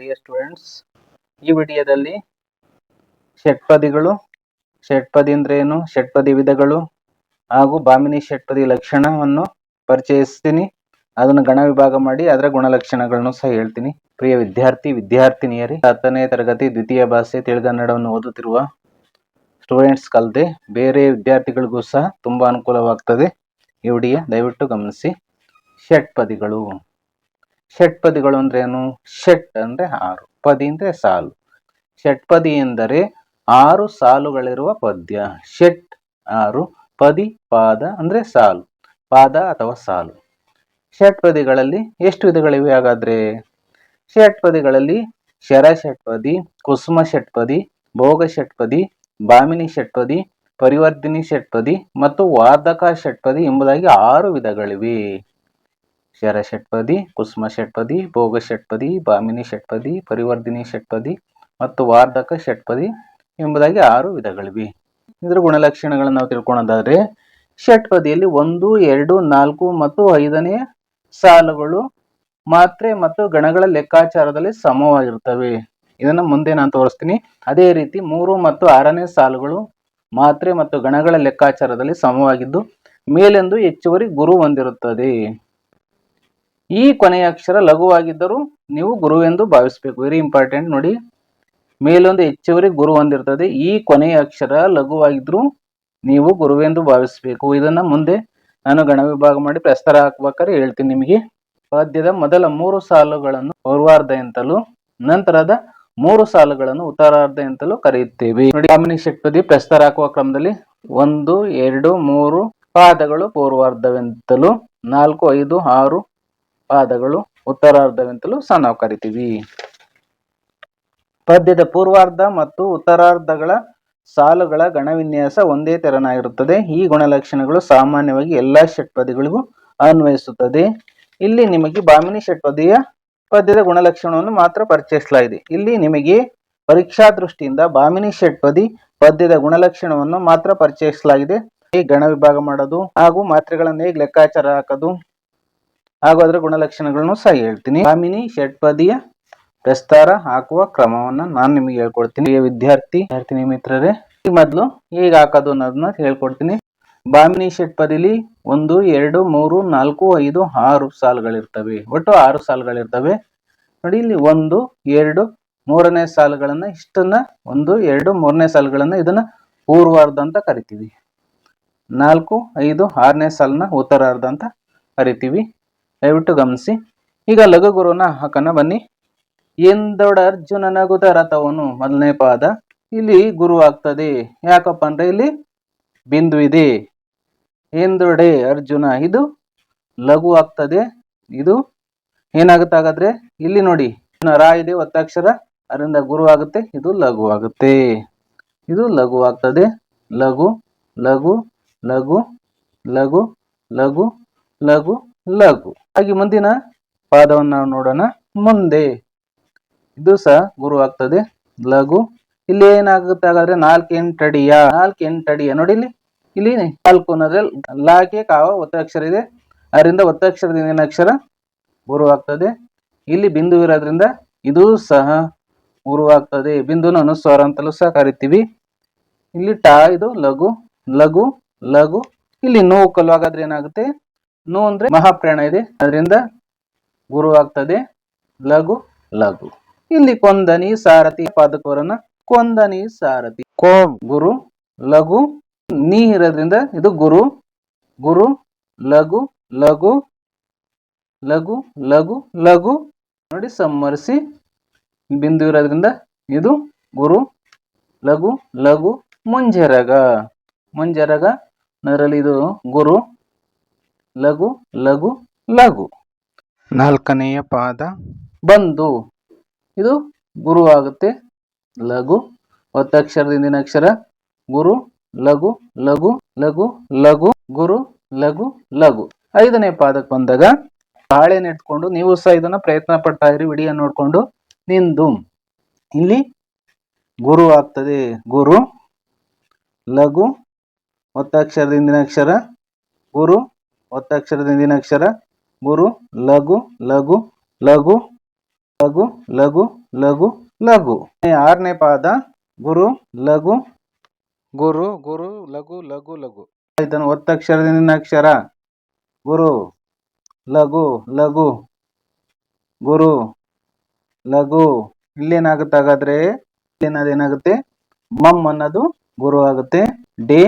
Dear students ಈ ವಿಡಿಯೋದಲ್ಲಿ ಷಟ್ಪದಿಗಳು ಷಟ್ಪದಿ ಅಂದ್ರೆ ಏನು? ಷಟ್ಪದಿ ವಿಧಗಳು ಹಾಗೂ ಬಾಮಿನಿ ಷಟ್ಪದಿ ಲಕ್ಷಣವನ್ನು ಪರಿಚಯಿಸ್ತೀನಿ. ಅದನ್ನು ಗಣ ವಿಭಾಗ ಮಾಡಿ, ಅದರ ಗುಣಲಕ್ಷಣಗಳನ್ನು ಸಹ ಹೇಳ್ತೀನಿ. ಪ್ರಿಯ ವಿದ್ಯಾರ್ಥಿ, ವಿದ್ಯಾರ್ಥಿನಿಯರೇ, ಹತ್ತನೇ ತರಗತಿ ದ್ವಿತೀಯ ಭಾಷೆ ತೆಲುಗನ್ನಡವನ್ನು ಓದುತ್ತಿರುವ ಸ್ಟೂಡೆಂಟ್ಸ್ ಕಲ್ದೆ ಬೇರೆ ವಿದ್ಯಾರ್ಥಿಗಳಿಗೂ ಸಹ ತುಂಬಾ ಅನುಕೂಲವಾಗ್ತದೆ. ಈ ವಿಡಿಯೋ ದಯವಿಟ್ಟು ಗಮನಿಸಿ. ಷಟ್ಪದಿಗಳು ಷಟ್ಪದಿಗಳು ಅಂದ್ರೆ ಏನು? ಷಟ್ ಅಂದ್ರೆ ಆರು. ಪದಿ ಅಂದ್ರೆ ಸಾಲು. ಷಟ್ಪದಿ ಎಂದರೆ ಆರು ಸಾಲುಗಳಿರುವ ಪದ್ಯ. ಷಟ್ ಆರು, ಪದಿ ಪಾದ ಅಂದ್ರೆ ಸಾಲು. ಪಾದ ಅಥವಾ ಸಾಲು. ಷಟ್ಪದಿಗಳಲ್ಲಿ ಎಷ್ಟು ವಿಧಗಳಿವೆ ಹಾಗಾದ್ರೆ? ಷಟ್ಪದಿಗಳಲ್ಲಿ ಶರ ಷಟ್ಪದಿ ಕುಸುಮ ಷಟ್ಪದಿ ಭೋಗ ಷಟ್ಪದಿ ಬಾಮಿನಿ ಷಟ್ಪದಿ ಪರಿವರ್ಧಿನಿ ಷಟ್ಪದಿ ಮತ್ತು ವಾರ್ಧಕ ಷಟ್ಪದಿ ಎಂಬುದಾಗಿ ಆರು ವಿಧಗಳಿವೆ. ಶರ ಷಟ್ಪದಿ, ಕುಸುಮ ಷಟ್ಪದಿ, ಭೋಗ ಷಟ್ಪದಿ ಭಾಮಿನಿ ಷಟ್ಪದಿ ಪರಿವರ್ಧಿನಿ ಷಟ್ಪದಿ ಮತ್ತು ವಾರ್ಧಕ ಷಟ್ಪದಿ ಎಂಬುದಾಗಿ ಆರು ವಿಧಗಳಿವೆ. ಇದರ ಗುಣಲಕ್ಷಣಗಳನ್ನು ನಾವು ತಿಳ್ಕೊಳೋದಾದರೆ, ಷಟ್ಪದಿಯಲ್ಲಿ ಒಂದು, ಎರಡು, ನಾಲ್ಕು ಮತ್ತು ಐದನೇ ಸಾಲುಗಳು ಮಾತ್ರೆ ಮತ್ತು ಗಣಗಳ ಲೆಕ್ಕಾಚಾರದಲ್ಲಿ ಸಮವಾಗಿರುತ್ತವೆ. ಇದನ್ನು ಮುಂದೆ ನಾನು ತೋರಿಸ್ತೀನಿ. ಅದೇ ರೀತಿ ಮೂರು ಮತ್ತು ಆರನೇ ಸಾಲುಗಳು ಮಾತ್ರೆ ಮತ್ತು ಗಣಗಳ ಲೆಕ್ಕಾಚಾರದಲ್ಲಿ ಸಮವಾಗಿದ್ದು, ಮೇಲೆಂದು ಹೆಚ್ಚುವರಿ ಗುರು ಹೊಂದಿರುತ್ತದೆ. ಈ ಕೊನೆಯ ಅಕ್ಷರ ಲಘುವಾಗಿದ್ದರೂ ನೀವು ಗುರು ಎಂದು ಭಾವಿಸಬೇಕು. ವೆರಿ ಇಂಪಾರ್ಟೆಂಟ್ ನೋಡಿ. ಮೇಲೊಂದು ಹೆಚ್ಚುವರಿ ಗುರು ಹೊಂದಿರ್ತದೆ. ಈ ಕೊನೆಯ ಅಕ್ಷರ ಲಘುವಾಗಿದ್ದರೂ ನೀವು ಗುರುವೆಂದು ಭಾವಿಸಬೇಕು. ಇದನ್ನ ಮುಂದೆ ನಾನು ಗಣ ವಿಭಾಗ ಮಾಡಿ ಪ್ರಸ್ತಾರ ಹಾಕ್ಬೇಕಾದ್ರೆ ಹೇಳ್ತೀನಿ ನಿಮಗೆ. ಪದ್ಯದ ಮೊದಲ ಮೂರು ಸಾಲುಗಳನ್ನು ಪೂರ್ವಾರ್ಧ ಎಂತಲೂ, ನಂತರದ ಮೂರು ಸಾಲುಗಳನ್ನು ಉತ್ತರಾರ್ಧ ಎಂತಲೂ ಕರೆಯುತ್ತೇವೆ. ನೋಡಿ ಕಾಮಿನಿ ಷಟ್ಪದಿ ಪ್ರಸ್ತಾರ ಹಾಕುವ ಕ್ರಮದಲ್ಲಿ ಒಂದು, ಎರಡು, ಮೂರು ಪಾದಗಳು ಪೂರ್ವಾರ್ಧವೆಂತಲೂ ನಾಲ್ಕು, ಐದು, ಆರು ಪಾದಗಳು ಉತ್ತರಾರ್ಧವೆಂತಲೂ ಸಹ ನಾವು ಕರಿತೀವಿ. ಪದ್ಯದ ಪೂರ್ವಾರ್ಧ ಮತ್ತು ಉತ್ತರಾರ್ಧಗಳ ಸಾಲುಗಳ ಗಣವಿನ್ಯಾಸ ಒಂದೇ ತೆರನಾಗಿರುತ್ತದೆ. ಈ ಗುಣಲಕ್ಷಣಗಳು ಸಾಮಾನ್ಯವಾಗಿ ಎಲ್ಲಾ ಷಟ್ಪದಿಗಳಿಗೂ ಅನ್ವಯಿಸುತ್ತದೆ. ಇಲ್ಲಿ ನಿಮಗೆ ಬಾಮಿನಿ ಷಟ್ಪದಿಯ ಪದ್ಯದ ಗುಣಲಕ್ಷಣವನ್ನು ಮಾತ್ರ ಪರಿಚಯಿಸಲಾಗಿದೆ. ಇಲ್ಲಿ ನಿಮಗೆ ಪರೀಕ್ಷಾ ದೃಷ್ಟಿಯಿಂದ ಬಾಮಿನಿ ಷಟ್ಪದಿ ಪದ್ಯದ ಗುಣಲಕ್ಷಣವನ್ನು ಮಾತ್ರ ಪರಿಚಯಿಸಲಾಗಿದೆ. ಹೇಗೆ ಗಣ ವಿಭಾಗ ಮಾಡೋದು ಹಾಗೂ ಮಾತ್ರೆಗಳನ್ನು ಹೇಗೆ ಲೆಕ್ಕಾಚಾರ ಹಾಕೋದು. ಹಾಗೂ ಅದರ ಗುಣಲಕ್ಷಣಗಳನ್ನು ಸಹ ಹೇಳ್ತೀನಿ. ಬಾಮಿನಿ ಷಟ್ಪದಿಯ ಪ್ರಸ್ತಾರ ಹಾಕುವ ಕ್ರಮವನ್ನ ನಾನು ನಿಮಗೆ ಹೇಳ್ಕೊಡ್ತೀನಿ. ವಿದ್ಯಾರ್ಥಿ, ವಿದ್ಯಾರ್ಥಿನಿ ಮಿತ್ರರೇ, ಈ ಮೊದಲು ಈಗ ಹಾಕೋದು ಅನ್ನೋದನ್ನ ಹೇಳ್ಕೊಡ್ತೀನಿ. ಬಾಮಿನಿ ಷಟ್ಪದಿಲಿ ಒಂದು, ಎರಡು, ಮೂರು, ನಾಲ್ಕು, ಐದು, ಆರು ಸಾಲುಗಳಿರ್ತವೆ. ಒಟ್ಟು ಆರು ಸಾಲುಗಳಿರ್ತವೆ. ನೋಡಿ, ಇಲ್ಲಿ ಒಂದು, ಎರಡು, ಮೂರನೇ ಸಾಲುಗಳನ್ನ ಇಷ್ಟನ್ನ ಒಂದು, ಎರಡು, ಮೂರನೇ ಸಾಲುಗಳನ್ನ ಇದನ್ನ ಪೂರ್ವಾರ್ಧ ಅಂತ ಕರಿತೀವಿ. ನಾಲ್ಕು, ಐದು, ಆರನೇ ಸಾಲನ್ನ ಉತ್ತರಾರ್ಧ ಅಂತ ಕರಿತೀವಿ. ದಯವಿಟ್ಟು ಗಮನಿಸಿ. ಈಗ ಲಘು ಗುರುನ ಹಾಕನ ಬನ್ನಿ ಎಂದೊಡ ಅರ್ಜುನನ ರಥವನು ಮೊದಲನೇ ಪಾದ. ಇಲ್ಲಿ ಗುರು ಆಗ್ತದೆ. ಯಾಕಪ್ಪ ಅಂದ್ರೆ ಇಲ್ಲಿ ಬಿಂದು ಇದೆ. ಎಂದೊಡೆ ಅರ್ಜುನ? ಇದು ಲಘು ಆಗ್ತದೆ. ಇದು ಏನಾಗುತ್ತೆ ಹಾಗಾದ್ರೆ? ಇಲ್ಲಿ ನೋಡಿ. ರಾ ಇದೆ, ಒತ್ತಕ್ಷರ. ಅದರಿಂದ ಗುರು ಆಗುತ್ತೆ. ಇದು ಲಘು ಆಗುತ್ತೆ. ಇದು ಲಘು ಆಗ್ತದೆ. ಲಘು ಲಘು ಲಘು ಲಘು ಲಘು ಲಘು ಲಘು. ಹಾಗೆ ಮುಂದಿನ ಪಾದವನ್ನು ನಾವು ನೋಡೋಣ. ಮುಂದೆ. ಇದು ಸಹ ಗುರು ಆಗ್ತದೆ. ಲಘು. ಇಲ್ಲಿ ಏನಾಗುತ್ತೆ ಹಾಗಾದ್ರೆ ನಾಲ್ಕು ಎಂಟಡಿಯ ನಾಲ್ಕು ಎಂಟಡಿಯ ನೋಡಿ ಇಲ್ಲಿ. ಇಲ್ಲಿ ನಾಲ್ಕು ಅನ್ನೋದ್ರೆ ಲಾಕೆ ಕಾವ ಒತ್ತಕ್ಷರ ಇದೆ. ಅದರಿಂದ ಒತ್ತಕ್ಷರದಿಂದ ಏನಕ್ಷರ ಗುರು ಆಗ್ತದೆ. ಇಲ್ಲಿ ಬಿಂದು ಇರೋದ್ರಿಂದ ಇದು ಸಹ ಗುರು ಆಗ್ತದೆ. ಬಿಂದುನ ಅನುಸ್ವಾರ ಅಂತಲೂ ಸಹ ಕರಿತೀವಿ. ಇಲ್ಲಿ ಟಾ, ಇದು ಲಘು. ಲಘು ಲಘು. ಇಲ್ಲಿ ನೋವು ಕಲ್ಲು ಹಾಗಾದ್ರೆ ಏನಾಗುತ್ತೆ? ನೋ ಅಂದ್ರೆ ಮಹಾಪ್ರಾಣ ಇದೆ. ಅದರಿಂದ ಗುರು ಆಗ್ತದೆ. ಲಘು ಲಘು. ಇಲ್ಲಿ ಕೊಂದನಿ ಸಾರಥಿ ಪಾದಕವರನ್ನ ಕೊಂದನಿ ಸಾರಥಿ. ಕೋ ಗುರು ಲಘು ನೀ ಇರೋದ್ರಿಂದ ಇದು ಗುರು. ಗುರು ಲಘು ಲಘು ಲಘು ಲಘು ಲಘು. ನೋಡಿ ಸಮ್ಮರಿಸಿ ಬಿಂದು ಇರೋದ್ರಿಂದ ಇದು ಗುರು. ಲಘು ಲಘು ಮುಂಜರಗ. ಮುಂಜರಗ ಅದರಲ್ಲಿ ಇದು ಗುರು. ಲಘು ಲಘು ಲಘು. ನಾಲ್ಕನೆಯ ಪಾದ. ಬಂದು. ಇದು ಗುರು ಆಗುತ್ತೆ. ಲಘು ಒತ್ತಕ್ಷರದಿಂದ ಅಕ್ಷರ. ಗುರು ಲಘು ಲಘು ಲಘು ಲಘು ಗುರು ಲಘು ಲಘು. ಐದನೇ ಪಾದಕ್ಕೆ ಬಂದಾಗ ಬಾಳೆ ನೆಟ್ಕೊಂಡು ನೀವು ಸಹ ಇದನ್ನ ಪ್ರಯತ್ನ ಪಡ್ತಾ ಇರಿ ವಿಡಿಯೋ ನೋಡ್ಕೊಂಡು ನಿಂದು. ಇಲ್ಲಿ ಗುರು ಆಗ್ತದೆ. ಗುರು ಲಘು ಒತ್ತಕ್ಷರದಿಂದ ಅಕ್ಷರ. ಗುರು ಒತ್ತಕ್ಷರದಿಂದ ಅಕ್ಷರ. ಮೂರು ಲಘು ಲಘು ಲಘು ಲಘು ಲಘು ಲಘು ಲಘು. ಆರನೇ ಪಾದ ಗುರು ಲಘು. ಗುರು ಗುರು ಲಘು ಲಘು ಲಘು. ಇದನ್ನು ಒತ್ತಕ್ಷರದಿಂದ ಅಕ್ಷರ. ಗುರು ಲಘು ಲಘು ಗುರು ಲಘು. ಇಲ್ಲೇನಾಗುತ್ತೆ ಹಾಗಾದ್ರೆ ಏನಾಗುತ್ತೆ? ಮಮ್ ಅನ್ನೋದು ಗುರು ಆಗುತ್ತೆ ಡಿ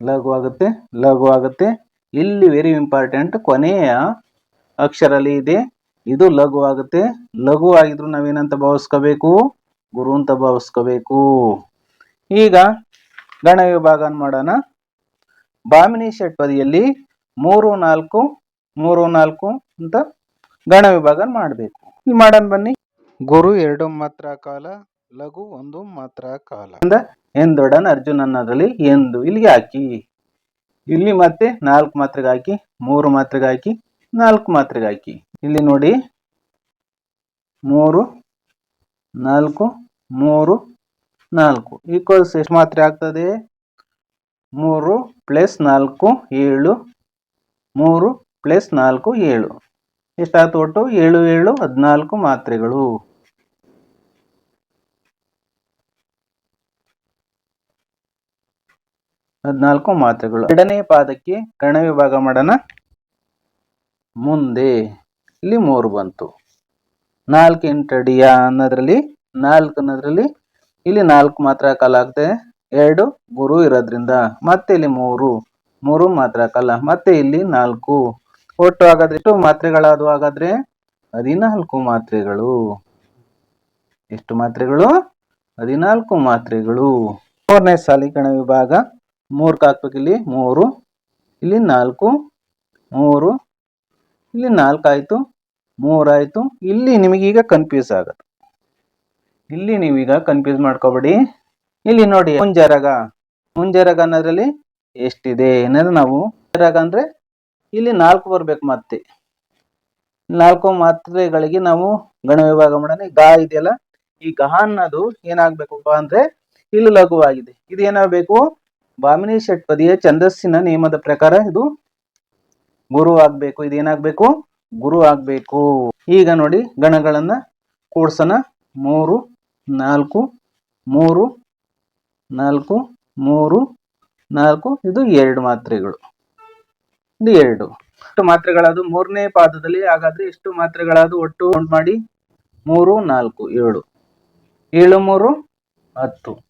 ಲಘು ಆಗುತ್ತೆ ಲಘು ಆಗುತ್ತೆ ಇಲ್ಲಿ ವೆರಿ ಇಂಪಾರ್ಟೆಂಟ್ ಕೊನೆಯ ಅಕ್ಷರಲ್ಲಿ ಇದೆ. ಇದು ಲಘು ಆಗುತ್ತೆ. ಲಘು ಆಗಿದ್ರು ನಾವೇನಂತ ಭಾವಿಸ್ಕೋಬೇಕು? ಗುರು ಅಂತ ಭಾವಿಸ್ಕೋಬೇಕು. ಈಗ ಗಣ ವಿಭಾಗ ಮಾಡೋಣ. ಬಾಮಿನಿ ಷಟ್ಪದಿಯಲ್ಲಿ ಮೂರು, ನಾಲ್ಕು ಮೂರು, ನಾಲ್ಕು ಅಂತ ಗಣ ವಿಭಾಗ ಮಾಡಬೇಕು. ಇಲ್ಲಿ ಮಾಡೋಣ ಬನ್ನಿ. ಗುರು ಎರಡು ಮಾತ್ರ ಕಾಲ, ಲಘು ಒಂದು ಮಾತ್ರ ಕಾಲ. ಎಂದೊಡನ ಅರ್ಜುನನ್ನದಲ್ಲಿ ಎಂದು ಇಲ್ಲಿಗೆ ಹಾಕಿ. ಇಲ್ಲಿ ಮತ್ತೆ ನಾಲ್ಕು ಮಾತ್ರೆಗೆ ಹಾಕಿ, ಮೂರು ಮಾತ್ರೆಗೆ ಹಾಕಿ, ನಾಲ್ಕು ಮಾತ್ರೆಗೆ ಹಾಕಿ. ಇಲ್ಲಿ ನೋಡಿ, ಮೂರು, ನಾಲ್ಕು ಮೂರು, ನಾಲ್ಕು. ಈಕ್ವಲ್ಸ್ ಎಷ್ಟು ಮಾತ್ರೆ ಆಗ್ತದೆ? ಮೂರು ಪ್ಲಸ್ ನಾಲ್ಕು, ಏಳು. ಮೂರು ಪ್ಲಸ್ ನಾಲ್ಕು, ಏಳು. ಎಷ್ಟಾಯ್ತು ಒಟ್ಟು? ಏಳು ಏಳು, ಹದಿನಾಲ್ಕು ಮಾತ್ರೆಗಳು. ಹದಿನಾಲ್ಕು ಮಾತ್ರೆಗಳು ಎರಡನೇ ಪಾದಕ್ಕೆ ಕರ್ಣ ವಿಭಾಗ ಮಾಡೋಣ. ಮುಂದೆ ಇಲ್ಲಿ ಮೂರು ಬಂತು. ನಾಲ್ಕು ಎಂಟಡಿಯ ಅನ್ನೋದ್ರಲ್ಲಿ, ನಾಲ್ಕು ಅನ್ನೋದ್ರಲ್ಲಿ ಇಲ್ಲಿ ನಾಲ್ಕು ಮಾತ್ರ ಕಾಲ ಆಗ್ತದೆ ಎರಡು ಗುರು ಇರೋದ್ರಿಂದ ಮತ್ತೆ ಇಲ್ಲಿ ಮೂರು ಮೂರು ಮಾತ್ರ ಕಾಲ, ಮತ್ತೆ ಇಲ್ಲಿ ನಾಲ್ಕು. ಒಟ್ಟು ಹಾಗಾದ್ರೆ ಎಷ್ಟು ಮಾತ್ರೆಗಳಾದವು? ಹಾಗಾದ್ರೆ ಹದಿನಾಲ್ಕು ಮಾತ್ರೆಗಳು. ಎಷ್ಟು ಮಾತ್ರೆಗಳು? ಹದಿನಾಲ್ಕು ಮಾತ್ರೆಗಳು. ಮೂರನೇ ಸಾಲಿಕಣ ವಿಭಾಗ. ಮೂರ್ಕ್ ಹಾಕ್ಬೇಕು ಇಲ್ಲಿ, ಮೂರು, ಇಲ್ಲಿ ನಾಲ್ಕು, ಮೂರು, ಇಲ್ಲಿ ನಾಲ್ಕು ಆಯ್ತು ಮೂರಾಯ್ತು ಇಲ್ಲಿ ನಿಮಗೀಗ ಕನ್ಫ್ಯೂಸ್ ಆಗತ್ತೆ. ಇಲ್ಲಿ ನೀವೀಗ ಕನ್ಫ್ಯೂಸ್ ಮಾಡ್ಕೋಬೇಡಿ. ಇಲ್ಲಿ ನೋಡಿ, ಮುಂಜರಗ ಮುಂಜರಗ ಅನ್ನೋದ್ರಲ್ಲಿ ಎಷ್ಟಿದೆ ಅನ್ನೋದು ನಾವು ಜರಗ ಅಂದರೆ ಇಲ್ಲಿ ನಾಲ್ಕು ಬರಬೇಕು ಮತ್ತೆ. ನಾಲ್ಕು ಮಾತ್ರೆಗಳಿಗೆ ನಾವು ಗಣ ವಿಭಾಗ ಮಾಡೋಣ. ಗಾ ಇದೆಯಲ್ಲ, ಈ ಗಹ ಅನ್ನೋದು ಏನಾಗ್ಬೇಕಪ್ಪ ಅಂದ್ರೆ ಇಲ್ಲಿ ಲಘುವಾಗಿದೆ. ಇದು ಏನಾಗಬೇಕು? ಬಾಮಿನಿ ಷಟ್ಪದಿಯ ಛಂದಸ್ಸಿನ ನಿಯಮದ ಪ್ರಕಾರ ಇದು ಗುರು ಆಗ್ಬೇಕು, ಇದೇನಾಗ್ಬೇಕು? ಗುರು ಆಗ್ಬೇಕು. ಈಗ ನೋಡಿ ಗಣಗಳನ್ನ ಕೂಡ್ಸೋಣ. ಮೂರು, ನಾಲ್ಕು ಮೂರು ನಾಲ್ಕು ಮೂರು, ನಾಲ್ಕು. ಇದು ಎರಡು ಮಾತ್ರೆಗಳು. ಇದು ಎರಡು. ಎಷ್ಟು ಮಾತ್ರೆಗಳಾದ ಮೂರನೇ ಪಾದದಲ್ಲಿ, ಹಾಗಾದ್ರೆ ಎಷ್ಟು ಮಾತ್ರೆಗಳಾದ ಒಟ್ಟು ಮಾಡಿ. ಮೂರು, ನಾಲ್ಕು, ಏಳು. ಏಳು, ಮೂರು, ಹತ್ತು.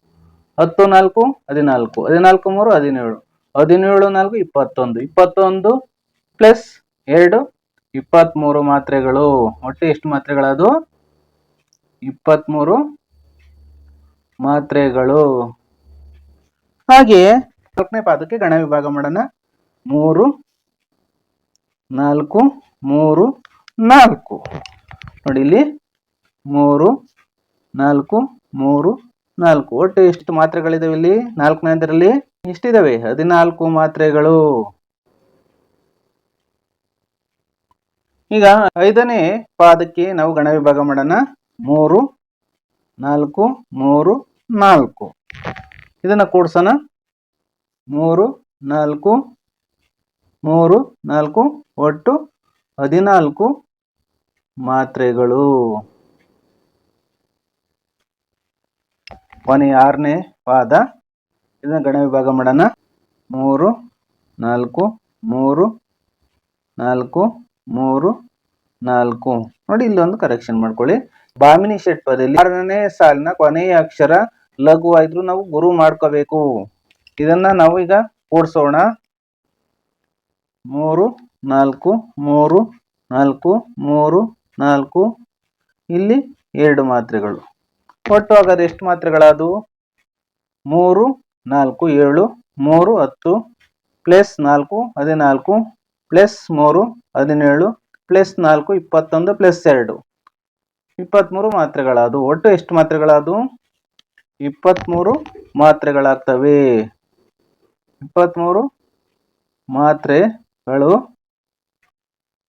ಹತ್ತು, ನಾಲ್ಕು, ಹದಿನಾಲ್ಕು. ಹದಿನಾಲ್ಕು, ಮೂರು, ಹದಿನೇಳು. ಹದಿನೇಳು, ನಾಲ್ಕು, ಇಪ್ಪತ್ತೊಂದು. ಇಪ್ಪತ್ತೊಂದು ಪ್ಲಸ್ ಎರಡು ಇಪ್ಪತ್ತ್ಮೂರು ಮಾತ್ರೆಗಳು. ಒಟ್ಟು ಎಷ್ಟು ಮಾತ್ರೆಗಳದು? ಇಪ್ಪತ್ತ್ಮೂರು ಮಾತ್ರೆಗಳು. ಹಾಗೆಯೇ ನಾಲ್ಕನೇ ಪಾದಕ್ಕೆ ಗಣ ವಿಭಾಗ ಮಾಡೋಣ. ಮೂರು, ನಾಲ್ಕು ಮೂರು, ನಾಲ್ಕು. ನೋಡಿ ಇಲ್ಲಿ. ಮೂರು, ನಾಲ್ಕು, ಮೂರು ನಾಲ್ಕು. ಒಟ್ಟು ಎಷ್ಟು ಮಾತ್ರೆಗಳಿದಾವೆ ಇಲ್ಲಿ? ನಾಲ್ಕನೇದರಲ್ಲಿ ಎಷ್ಟಿದಾವೆ? ಹದಿನಾಲ್ಕು ಮಾತ್ರೆಗಳು. ಈಗ ಐದನೇ ಪಾದಕ್ಕೆ ನಾವು ಗಣ ವಿಭಾಗ ಮಾಡೋಣ. ಮೂರು, ನಾಲ್ಕು ಮೂರು, ನಾಲ್ಕು. ಇದನ್ನ ಕೂಡ್ಸೋಣ. ಮೂರು, ನಾಲ್ಕು ಮೂರು, ನಾಲ್ಕು, ಒಟ್ಟು ಹದಿನಾಲ್ಕು ಮಾತ್ರೆಗಳು. ಕೊನೆಯ ಆರನೇ ಪಾದ. ಇದನ್ನು ಗಣ ವಿಭಾಗ ಮಾಡೋಣ. ಮೂರು, ನಾಲ್ಕು ಮೂರು ನಾಲ್ಕು ಮೂರು, ನಾಲ್ಕು. ನೋಡಿ, ಇಲ್ಲೊಂದು ಕರೆಕ್ಷನ್ ಮಾಡ್ಕೊಳ್ಳಿ. ಬಾಮಿನಿ ಷಟ್ಪದಲ್ಲಿ ಆರನೇ ಸಾಲಿನ ಕೊನೆಯ ಅಕ್ಷರ ಲಘು ನಾವು ಗುರು ಮಾಡ್ಕೋಬೇಕು. ಇದನ್ನ ನಾವು ಈಗ ಕೂಡಿಸೋಣ. ಮೂರು, ನಾಲ್ಕು ಮೂರು ನಾಲ್ಕು ಮೂರು, ನಾಲ್ಕು. ಇಲ್ಲಿ ಎರಡು ಮಾತ್ರೆಗಳು. ಒಟ್ಟು ಹಾಗಾದ್ರೆ ಎಷ್ಟು ಮಾತ್ರೆಗಳಾದವು? ಮೂರು, ನಾಲ್ಕು, ಏಳು, ಮೂರು, ಹತ್ತು, ಪ್ಲಸ್ ನಾಲ್ಕು, ಹದಿನಾಲ್ಕು, ಪ್ಲಸ್ ಮೂರು, ಹದಿನೇಳು, ಪ್ಲಸ್ ನಾಲ್ಕು, ಇಪ್ಪತ್ತೊಂದು, ಪ್ಲಸ್ ಎರಡು. ಇಪ್ಪತ್ತ್ಮೂರು ಮಾತ್ರೆಗಳಾದವು. ಒಟ್ಟು ಎಷ್ಟು ಮಾತ್ರೆಗಳಾದವು? ಇಪ್ಪತ್ತ್ಮೂರು ಮಾತ್ರೆಗಳಾಗ್ತವೆ. ಇಪ್ಪತ್ತ್ಮೂರು ಮಾತ್ರೆಗಳು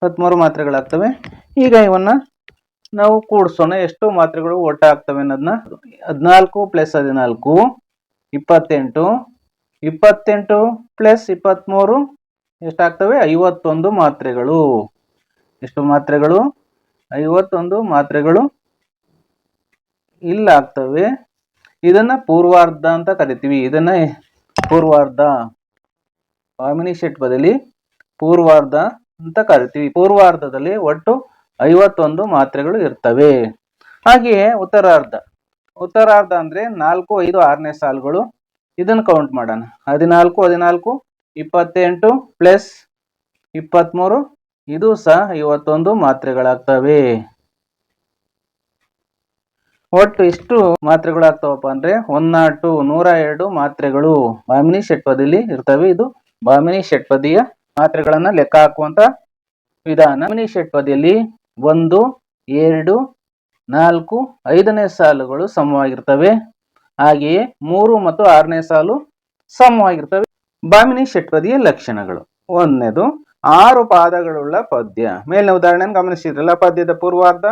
ಇಪ್ಪತ್ತ್ಮೂರು ಮಾತ್ರೆಗಳಾಗ್ತವೆ. ಈಗ ಇವನ್ನ ನಾವು ಕೂಡಿಸೋಣ. ಎಷ್ಟು ಮಾತ್ರೆಗಳು ಒಟ್ಟಾಗ್ತವೆ ಅನ್ನೋದನ್ನ ಹದಿನಾಲ್ಕು ಪ್ಲಸ್ ಹದಿನಾಲ್ಕು, ಇಪ್ಪತ್ತೆಂಟು ಇಪ್ಪತ್ತೆಂಟು ಪ್ಲಸ್ ಇಪ್ಪತ್ತ್ಮೂರು ಎಷ್ಟಾಗ್ತವೆ? ಐವತ್ತೊಂದು ಮಾತ್ರೆಗಳು. ಎಷ್ಟು ಮಾತ್ರೆಗಳು? ಐವತ್ತೊಂದು ಮಾತ್ರೆಗಳು ಇಲ್ಲಾಗ್ತವೆ. ಇದನ್ನ ಪೂರ್ವಾರ್ಧ ಅಂತ ಕರಿತೀವಿ. ಇದನ್ನ ಪೂರ್ವಾರ್ಧ ವಾಮಿನಿ ಬದಲಿ ಪೂರ್ವಾರ್ಧ ಅಂತ ಕರಿತೀವಿ. ಪೂರ್ವಾರ್ಧದಲ್ಲಿ ಒಟ್ಟು ಐವತ್ತೊಂದು ಮಾತ್ರೆಗಳು ಇರ್ತವೆ. ಹಾಗೆಯೇ ಉತ್ತರಾರ್ಧ. ಉತ್ತರಾರ್ಧ ಅಂದ್ರೆ ನಾಲ್ಕು, ಐದು, ಆರನೇ ಸಾಲುಗಳು. ಇದನ್ನ ಕೌಂಟ್ ಮಾಡೋಣ. ಹದಿನಾಲ್ಕು ಹದಿನಾಲ್ಕು, ಇಪ್ಪತ್ತೆಂಟು ಪ್ಲಸ್ ಇಪ್ಪತ್ತ್ಮೂರು ಇದು ಸಹ ಐವತ್ತೊಂದು ಮಾತ್ರೆಗಳಾಗ್ತವೆ. ಒಟ್ಟು ಎಷ್ಟು ಮಾತ್ರೆಗಳಾಗ್ತಾವಪ್ಪ ಅಂದ್ರೆ ಒನ್ನಾಟು ನೂರ ಎರಡು ಮಾತ್ರೆಗಳು. ಬಾಮಿನಿ ಷಟ್ಪದಿಯಲ್ಲಿ ಇರ್ತವೆ. ಇದು ಬಾಮಿನಿ ಷಟ್ಪದಿಯ ಮಾತ್ರೆಗಳನ್ನ ಲೆಕ್ಕ ಹಾಕುವಂತ ವಿಧಾನ. ಬಾಮಿನಿ ಷಟ್ಪದಿಯಲ್ಲಿ ಒಂದು, ಎರಡು, ನಾಲ್ಕು, ಐದನೇ ಸಾಲುಗಳು ಸಮವಾಗಿರ್ತವೆ. ಹಾಗೆಯೇ ಮೂರು ಮತ್ತು ಆರನೇ ಸಾಲು ಸಮವಾಗಿರ್ತವೆ. ಬಾಮಿನಿ ಷಟ್ಪದಿಯ ಲಕ್ಷಣಗಳು. ಒಂದನೇದು, ಆರು ಪಾದಗಳುಳ್ಳ ಪದ್ಯ. ಮೇಲಿನ ಉದಾಹರಣೆಯನ್ನು ಗಮನಿಸಿದ್ರಲ್ಲ ಪದ್ಯದ ಪೂರ್ವಾರ್ಧ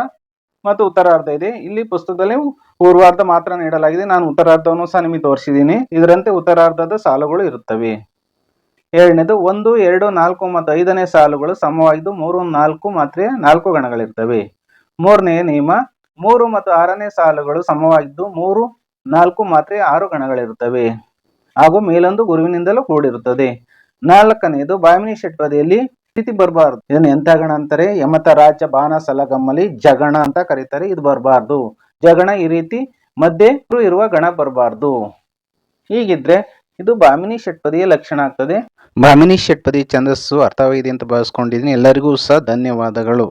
ಮತ್ತು ಉತ್ತರಾರ್ಧ ಇದೆ. ಇಲ್ಲಿ ಪುಸ್ತಕದಲ್ಲಿ ಪೂರ್ವಾರ್ಧ ಮಾತ್ರ ನೀಡಲಾಗಿದೆ. ನಾನು ಉತ್ತರಾರ್ಧವನ್ನು ಸಹ ನಿಮಗೆ ತೋರಿಸಿದ್ದೀನಿ. ಇದರಂತೆ ಉತ್ತರಾರ್ಧದ ಸಾಲುಗಳು ಇರುತ್ತವೆ. ಎರಡನೇದು ಒಂದು, ಎರಡು, ನಾಲ್ಕು ಮತ್ತು ಐದನೇ ಸಾಲುಗಳು ಸಮವಾಗಿದ್ದು ಮೂರು, ನಾಲ್ಕು ಮಾತ್ರ ನಾಲ್ಕು ಗಣಗಳಿರ್ತವೆ. ಮೂರನೇ ನಿಯಮ, ಮೂರು ಮತ್ತು ಆರನೇ ಸಾಲುಗಳು ಸಮವಾಗಿದ್ದು ಮೂರು, ನಾಲ್ಕು ಮಾತ್ರ ಆರು ಗಣಗಳಿರುತ್ತವೆ ಹಾಗೂ ಮೇಲೊಂದು ಗುರುವಿನಿಂದಲೂ ಕೂಡಿರುತ್ತದೆ. ನಾಲ್ಕನೆಯದು ಬಾಮಿನಿ ಷಟ್ಪದಿಯಲ್ಲಿ ಸ್ಥಿತಿ ಬರಬಾರ್ದು. ಇದನ್ನು ಎಂಥ ಗಣ ಅಂತಾರೆ? ಯಮತ, ರಾಜ ಬಾನ ಸಲಗಮ್ಮಲಿ, ಜಗಣ ಅಂತ ಕರೀತಾರೆ. ಇದು ಬರಬಾರ್ದು. ಜಗಣ ಈ ರೀತಿ ಮಧ್ಯೆ ಇರುವ ಗಣ ಬರಬಾರ್ದು. ಹೀಗಿದ್ರೆ ಇದು ಭಾಮಿನಿ ಷಟ್ಪದಿಯ ಲಕ್ಷಣ ಆಗ್ತದೆ. ಭಾಮಿನಿ ಷಟ್ಪದಿ ಛಂದಸ್ಸು ಅರ್ಥವಾಗಿದೆ ಅಂತ ಭಾವಿಸ್ಕೊಂಡಿದ್ದೀನಿ ಎಲ್ಲರಿಗೂ ಸಹ ಧನ್ಯವಾದಗಳು.